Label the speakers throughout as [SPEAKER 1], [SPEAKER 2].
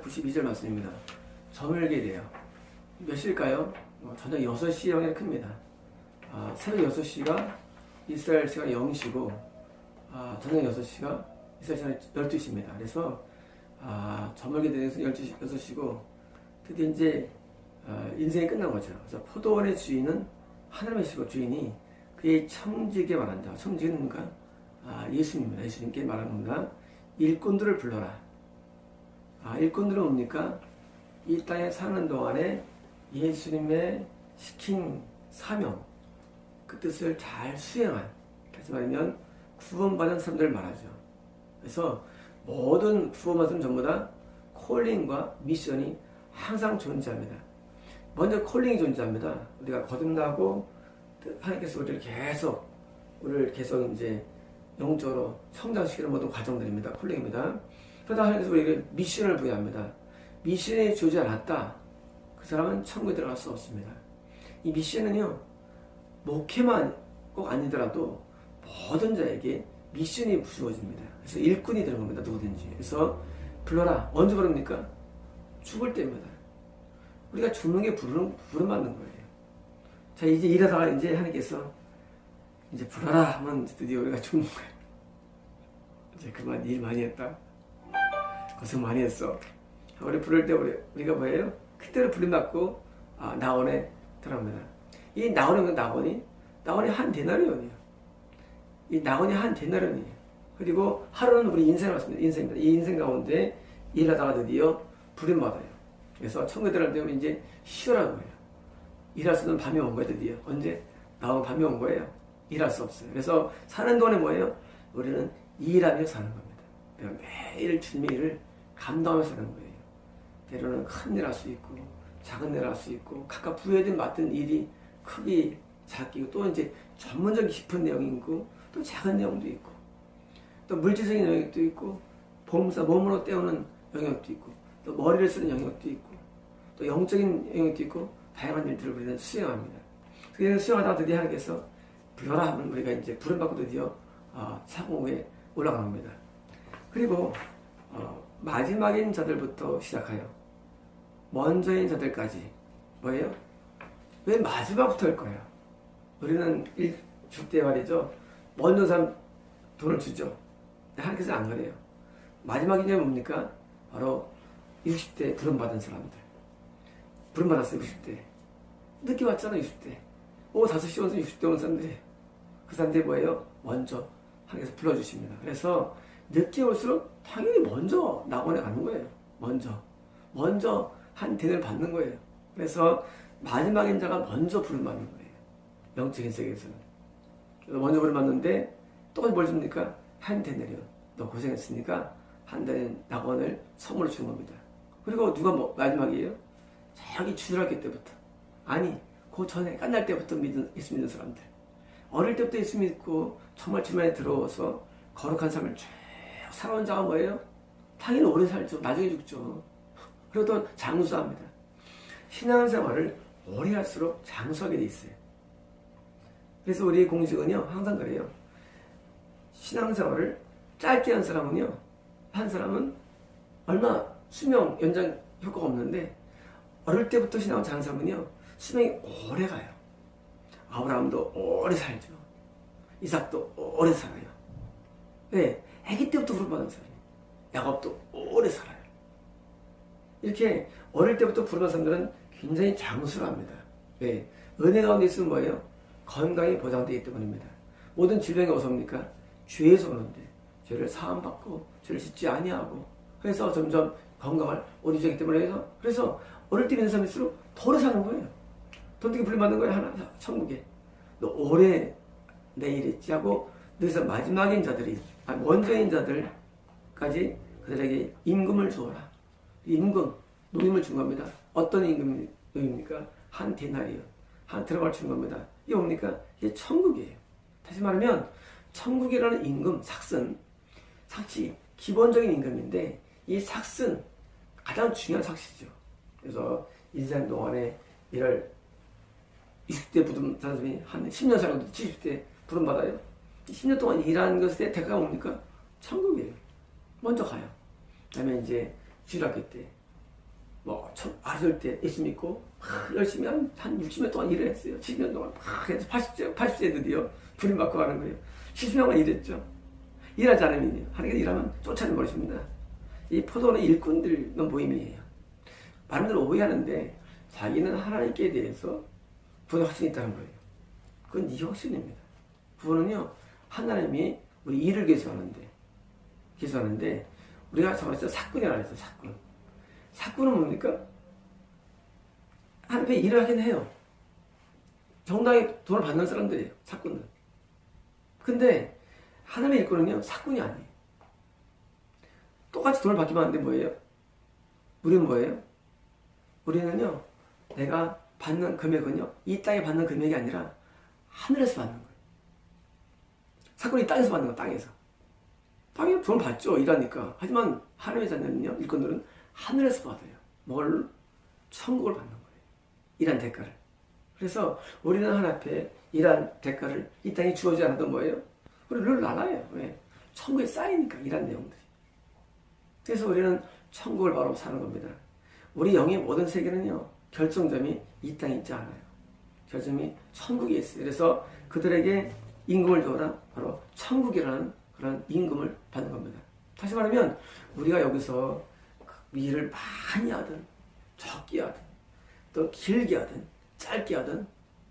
[SPEAKER 1] 192절 말씀입니다. 저물게 돼요. 몇 시일까요? 어, 저녁 6시 영에 큽니다. 아, 새벽 6시가 이스라엘 시간 0시고 아, 저녁 6시가 이스라엘 시간 12시입니다. 그래서 아, 저물게 되는 12시, 6시고 드디어 이제 아, 인생이 끝난 거죠. 그래서 포도원의 주인은 하나님이시고 주인이 그의 청지에게 말한다. 청지는 뭔가 아, 예수님입니다. 예수님께 말하는 건가? 일꾼들을 불러라. 아, 일꾼들은 뭡니까? 이 땅에 사는 동안에 예수님의 시킨 사명, 그 뜻을 잘 수행한, 다시 말하면 구원받은 사람들을 말하죠. 그래서 모든 구원받은 전부 다 콜링과 미션이 항상 존재합니다. 먼저 콜링이 존재합니다. 우리가 거듭나고 하나님께서 우리를 계속 우리를 계속 이제 영적으로 성장시키는 모든 과정들입니다. 콜링입니다. 그러다 하나님께서 우리에게 미션을 부여합니다. 미션이 주지 않았다. 그 사람은 천국에 들어갈 수 없습니다. 이 미션은요, 목회만 꼭 아니더라도 모든 자에게 미션이 주어집니다. 그래서 일꾼이 되는 겁니다. 누구든지. 그래서 불러라. 언제 부릅니까? 죽을 때입니다. 우리가 죽는 게 부르는, 부름받는 거예요. 자, 이제 일하다가 이제 하나님께서 이제 불러라 하면 드디어 우리가 죽는 거예요. 이제 그만 일 많이 했다. 고생 많이 했어. 우리 부를 때 우리, 우리가 뭐예요? 그때로 부름받고 아, 나원에 들어갑니다. 이 나원은 나원이 나원이 한 데나리온이에요. 이 나원이 한 데나리온이에요. 그리고 하루는 우리 인생을 왔습니다. 인생입니다. 이 인생 가운데 일하다가 드디어 부름받아요. 그래서 들어가면 이제 쉬어라는 거예요. 일할 수 있는 밤이 온 거예요, 드디어. 언제? 나온 밤이 온 거예요. 일할 수 없어요. 그래서 사는 동안에 뭐예요? 우리는 일하며 사는 겁니다. 그러니까 매일 주님의 일을 감당하며 사는 거예요. 때로는 큰 일 할 수 있고, 작은 일 할 수 있고, 각각 부여된 맡은 일이 크기, 작기고, 또 이제 전문적인 깊은 내용이 있고, 또 작은 내용도 있고, 또 물질적인 영역도 있고, 보험사 몸으로 때우는 영역도 있고, 또 머리를 쓰는 영역도 있고, 또 영적인 영역도 있고, 다양한 일들을 우리는 수행합니다. 그래서 수행하다가 드디어 하나님께서 불러라 하면 우리가 이제 부름받고 드디어 어, 사공에 올라가는 겁니다. 그리고 어, 마지막인 자들부터 시작하여 먼저인 자들까지 뭐예요? 왜 마지막부터일 거예요? 우리는 일, 줄때 말이죠. 먼저 사람 돈을 주죠. 하나님께서 안 그래요. 마지막인 게 뭡니까? 바로 60대 부름받은 사람들. 부름받았어요, 60대. 늦게 왔잖아, 60대. 오, 5시 온서 60대 온 사람들이. 그 사람들이 뭐예요? 먼저 하나님께서 불러주십니다. 그래서 늦게 올수록 당연히 먼저 낙원에 가는 거예요. 먼저. 먼저 한 대를 받는 거예요. 그래서 마지막 인자가 먼저 부름받는 거예요. 영적인 세계에서는. 먼저 부름받는데 똑같이 뭘 줍니까? 한 대내려. 너 고생했으니까 한 대는 낙원을 선물로 준 겁니다. 그리고 누가 뭐 마지막이에요? 자기 주일학교 때부터. 아니, 그 전에 끝날 때부터 믿은, 예수 믿는 사람들. 어릴 때부터 예수 믿고 정말 주만에 들어와서 거룩한 삶을 쭉 살아온 자가 뭐예요? 당연히 오래 살죠. 나중에 죽죠. 또 장수합니다. 신앙생활을 오래 할수록 장수하게 돼 있어요. 그래서 우리 공식은요, 항상 그래요. 신앙생활을 짧게 한 사람은요, 한 사람은 얼마 수명 연장 효과가 없는데, 어릴 때부터 신앙을 잘한 사람은요, 수명이 오래 가요. 아브라함도 오래 살죠. 이삭도 오래 살아요. 왜? 아기 때부터 부름받은 사람이에요. 야곱도 오래 살아요. 이렇게 어릴 때부터 부름받은 사람들은 굉장히 장수합니다. 왜? 은혜 가운데 있으면 뭐예요? 건강이 보장되기 때문입니다. 모든 질병이 어디서 옵니까? 죄에서 오는데 죄를 사함받고 죄를 짓지 아니하고 그래서 점점 건강을 오리지기 때문에 해서 그래서 어릴 때 있는 사람일수록 더 오래 사는 거예요. 돈되게 불려받는 거예요. 하나 천국에. 너 오래 내일 있지 하고 너희서 마지막인 자들이 아, 먼저인 자들까지 그들에게 임금을 주어라. 임금 노임을 준 겁니다. 어떤 임금 노임입니까? 한 데나리요. 한 들어갈 준 겁니다. 이게 뭡니까? 이게 천국이에요. 다시 말하면 천국이라는 임금 삭슨 삭시 기본적인 임금인데 이 삭슨 가장 중요한 삭시죠. 그래서 인생 동안에 이를 20대 부름 사람이 한 10년 살아도 70대 부름 받아요. 10년 동안 일하는 것에 대가가 뭡니까? 천국이에요. 먼저 가요. 그 다음에 이제 주일학교 때 뭐, 참, 어릴 때 예수 믿고, 막 열심히 한, 한 60년 동안 일을 했어요. 70년 동안 막 해서 80세, 80세 드디어 불임 받고 가는 거예요. 70년간 일했죠. 일하지 않으면, 하나님 일하면 쫓아내는 버릇입니다. 이 포도는 일꾼들 모임이에요. 많은 분들 오해하는데, 자기는 하나님께 대해서 구원의 확신이 있다는 거예요. 그건 네 확신입니다. 구원은요, 하나님이 우리 일을 계속하는데, 계속하는데, 우리가 저번에 사건이라고 했어요, 사건. 사건은 뭡니까? 하나님께 일을 하긴 해요. 정당히 돈을 받는 사람들이에요, 사건은. 근데, 하나님의 일꾼은요, 사건이 아니에요. 똑같이 돈을 받기만 하는데 뭐예요? 우리는 뭐예요? 우리는요, 내가 받는 금액은요, 이 땅에 받는 금액이 아니라 하늘에서 받는 거예요. 사건이 땅에서 받는 거, 땅에서. 땅에 돈 받죠, 일하니까. 하지만 하나님의 자녀는요, 일꾼들은 하늘에서 받아요. 뭘? 천국을 받는 거예요. 일한 대가를. 그래서 우리는 하나 앞에 일한 대가를 이 땅에 주어지지 않아도 뭐예요? 우리 늘 날아요. 왜? 천국에 쌓이니까, 일한 내용들이. 그래서 우리는 천국을 바로 사는 겁니다. 우리 영의 모든 세계는요, 결정점이 이 땅에 있지 않아요. 결정이 천국에 있어요. 그래서 그들에게 임금을 줘라. 바로 천국이라는 그런 임금을 받는 겁니다. 다시 말하면, 우리가 여기서 일을 많이 하든, 적게 하든, 또 길게 하든, 짧게 하든,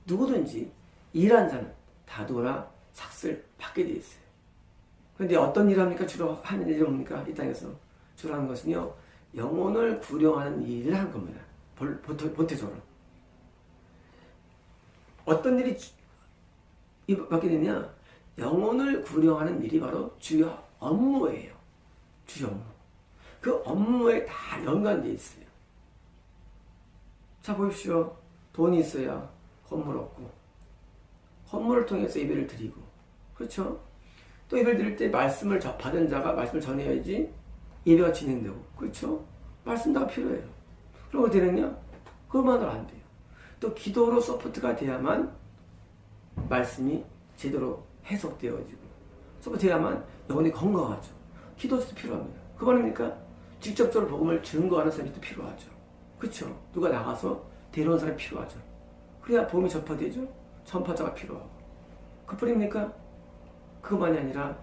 [SPEAKER 1] 누구든지 일한 자는 다 누구나 삭슬 받게 되어 있어요. 그런데 어떤 일을 합니까? 주로 하는 일이 뭡니까? 이 땅에서. 주로 하는 것은요, 영혼을 구령하는 일을 하는 겁니다. 보태, 보태적으로. 어떤 일이 받게 되냐? 영혼을 구령하는 일이 바로 주요 업무예요. 주요 업무. 그 업무에 다 연관되어 있어요. 자, 보십시오. 돈이 있어야 건물 얻고, 건물을 통해서 예배를 드리고, 그렇죠? 또 예배를 드릴 때 말씀을 받은 자가 말씀을 전해야지 예배가 진행되고, 그렇죠? 말씀다가 필요해요. 그럼 어떻게 되느냐? 그것만으로 안 돼요. 또 기도로 서포트가 돼야만 말씀이 제대로 해석되어지고, 서포트해야만 영혼이 건강하죠. 기도도 필요합니다. 그 말입니까? 직접적으로 복음을 증거하는 사람이 또 필요하죠. 그렇죠? 누가 나가서 데려온 사람이 필요하죠. 그래야 복음이 전파되죠. 전파자가 필요하고. 그뿐입니까? 그것만이 아니라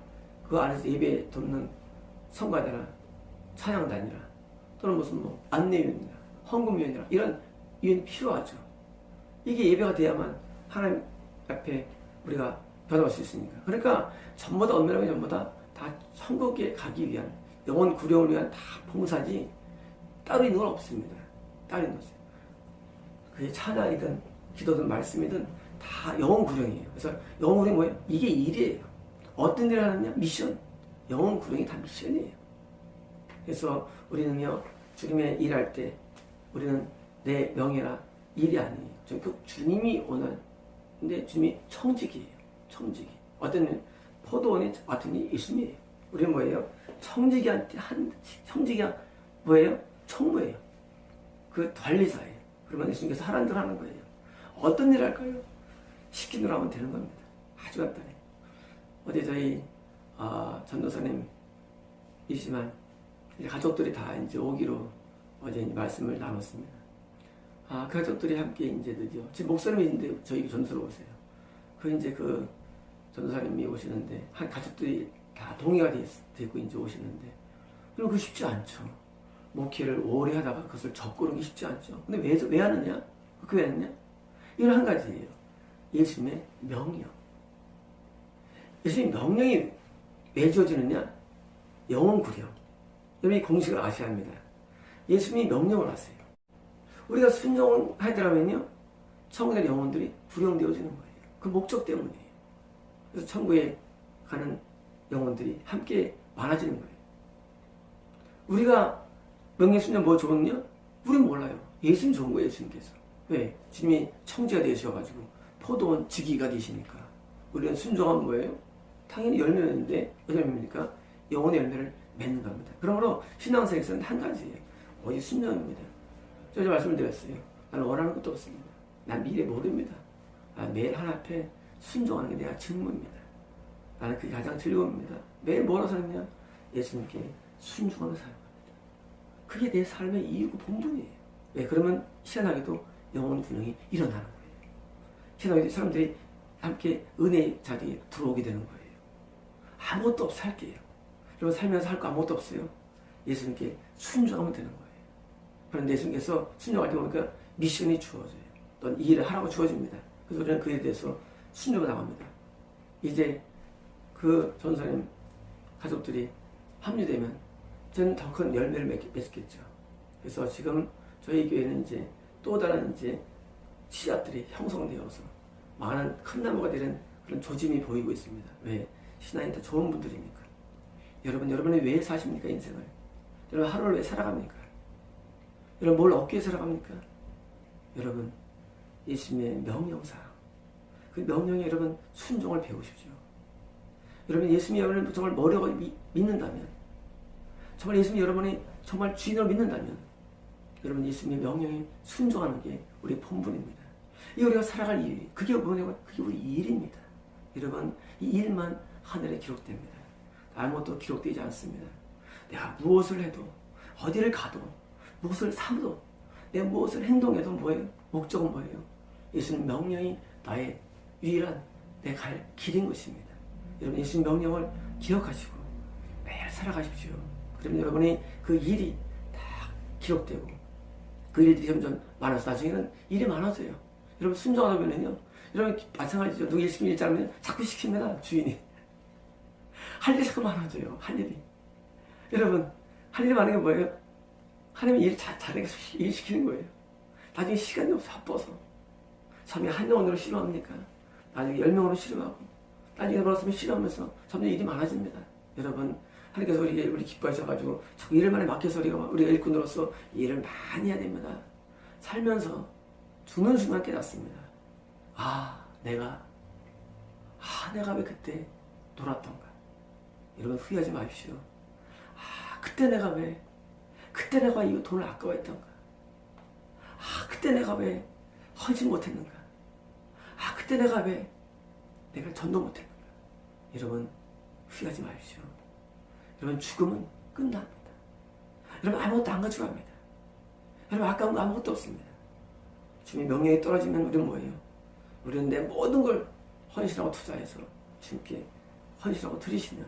[SPEAKER 1] 그 안에서 예배 돕는 성가대나 찬양단이라 또는 무슨 뭐 안내위원이나 헌금위원이나 이런 위원이 필요하죠. 이게 예배가 돼야만 하나님 앞에 우리가 변화할 수 있으니까. 그러니까 전부 다 엄밀하게 전부 다, 다 천국에 가기 위한 영혼 구령을 위한 다 봉사지 따로 있는 건 없습니다. 따로 있는 것이. 그게 찬양이든 기도든 말씀이든 다 영혼 구령이에요. 그래서 영혼 구령이 뭐예요? 이게 일이에요. 어떤 일을 하느냐? 미션. 영혼 구령이 다 미션이에요. 그래서 우리는요, 주님의 일할 때 우리는 내 명예나 일이 아니에요. 그 주님이 원하는, 근데 주님이 청직이에요. 청직이. 어떤 포도원이 같은 게 예수님이에요. 우리는 뭐예요? 청지기한테 한, 청지기가 뭐예요? 총무예요. 그 관리사예요. 그러면 예수님께서 하라는 대로 하는 거예요. 어떤 일 할까요? 시킨 대로 하면 되는 겁니다. 아주 간단해요. 어제 저희, 아, 전도사님이지만, 가족들이 다 이제 오기로 어제 말씀을 나눴습니다. 아, 그 가족들이 함께 이제 드디어, 지금 목사님이 저희 전수로 오세요. 그 이제 그 전도사님이 오시는데, 한 가족들이 다 동의가 되고 이제 오시는데 그럼 그 쉽지 않죠. 목회를 오래 하다가 그것을 접고는 게 쉽지 않죠. 근데 왜, 왜 하느냐? 그왜 하느냐? 이건 한 가지예요. 예수님의 명령. 예수님 명령이 왜 지어지느냐? 영원 구령. 여러분 이 공식을 아셔야 합니다. 예수님이 명령을 하세요. 우리가 순종하더라면요, 천국의 영혼들이 구령되어지는 거예요. 그 목적 때문이에요. 그래서 천국에 가는 영혼들이 함께 많아지는 거예요. 우리가 명예 순종 뭐 좋은요? 우린 몰라요. 예수님 좋은 거예요, 예수님께서. 왜? 주님이 청지가 되셔가지고 포도원 지기가 되시니까. 우리는 순종하면 뭐예요? 당연히 열매였는데 어떤 열매입니까? 영혼의 열매를 맺는 겁니다. 그러므로 신앙생에서는 한 가지예요. 오직 순종입니다. 제가 말씀을 드렸어요. 나는 원하는 것도 없습니다. 난 미래 모릅니다. 아, 매일 하나 앞에 순종하는 게 내가 직무입니다. 나는 그게 가장 즐거움입니다. 매일 뭐라고 사느냐? 예수님께 순종하며 살아갑니다. 그게 내 삶의 이유고 본분이에요. 왜? 그러면 희한하게도 영혼 균형이 일어나는 거예요. 희한하게도 사람들이 함께 은혜의 자리에 들어오게 되는 거예요. 아무것도 없어 할게요. 여러분 살면서 할 거 아무것도 없어요. 예수님께 순종하면 되는 거예요. 그런데 예수님께서 순종할 때 보니까 미션이 주어져요. 또는 이 일을 하라고 주어집니다. 그래서 우리는 그에 대해서 순종을 나갑니다. 이제 그 전사님 가족들이 합류되면 저는 더 큰 열매를 맺, 맺겠죠. 그래서 지금 저희 교회는 이제 또 다른 이제 씨앗들이 형성되어서 많은 큰 나무가 되는 그런 조짐이 보이고 있습니다. 왜? 신앙이 다 좋은 분들이니까. 여러분, 여러분이 왜 사십니까, 인생을? 여러분, 하루를 왜 살아갑니까? 여러분, 뭘 얻기 위해 살아갑니까? 여러분, 예수님의 명령상. 그 명령에 여러분, 순종을 배우십시오. 여러분, 예수님이 여러분을 정말 머리가 믿는다면, 정말 예수님이 여러분이 정말 주인으로 믿는다면, 여러분, 예수님의 명령에 순종하는 게 우리 본분입니다. 이 우리가 살아갈 일, 그게 뭐냐고, 그게 우리 일입니다. 여러분, 이 일만 하늘에 기록됩니다. 아무것도 기록되지 않습니다. 내가 무엇을 해도, 어디를 가도, 무엇을 사도, 내가 무엇을 행동해도 뭐예요? 목적은 뭐예요? 예수님 명령이 나의 유일한 내 갈 길인 것입니다. 여러분, 예수님 명령을 기억하시고 매일 살아가십시오. 그러면 여러분이 그 일이 다 기록되고 그 일들이 점점 많아서 나중에는 일이 많아져요. 여러분, 순종하다 보면요. 여러분, 마찬가지죠. 누구 일 시키면 일자면 자꾸 시킵니다. 주인이. 할 일이 자꾸 많아져요. 할 일이. 여러분, 할 일이 많은 게 뭐예요? 하나님이 일 잘, 잘하게 일 시키는 거예요. 나중에 시간이 없어, 바빠서. 처음에 한 명으로 싫어합니까? 나중에 열 명으로 싫어하고, 나중에 벌었으면 싫어하면서 점점 일이 많아집니다. 여러분, 하나님께서 우리, 우리 기뻐하셔가지고, 자꾸 일을 많이 맡겨서 우리가, 우리가 일꾼으로서 일을 많이 해야 됩니다. 살면서 죽는 순간 깨닫습니다. 아, 내가, 아, 내가 왜 그때 놀았던가. 여러분, 후회하지 마십시오. 아, 그때 내가 왜, 그때 내가 이 돈을 아까워했던가. 아, 그때 내가 왜 하지 못했는가. 아, 그때 내가 왜 내가 전도 못했는가. 여러분, 후회하지 마십시오. 여러분, 죽음은 끝납니다. 여러분, 아무것도 안 가져갑니다. 여러분, 아까운 거 아무것도 없습니다. 주님의 명령이 떨어지면 우리는 뭐예요? 우리는 내 모든 걸 헌신하고 투자해서 주님께 헌신하고 드리시면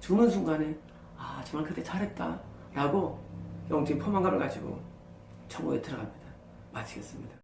[SPEAKER 1] 죽는 순간에 아 정말 그때 잘했다 라고 영적인 포만감을 가지고 천국에 들어갑니다. 마치겠습니다.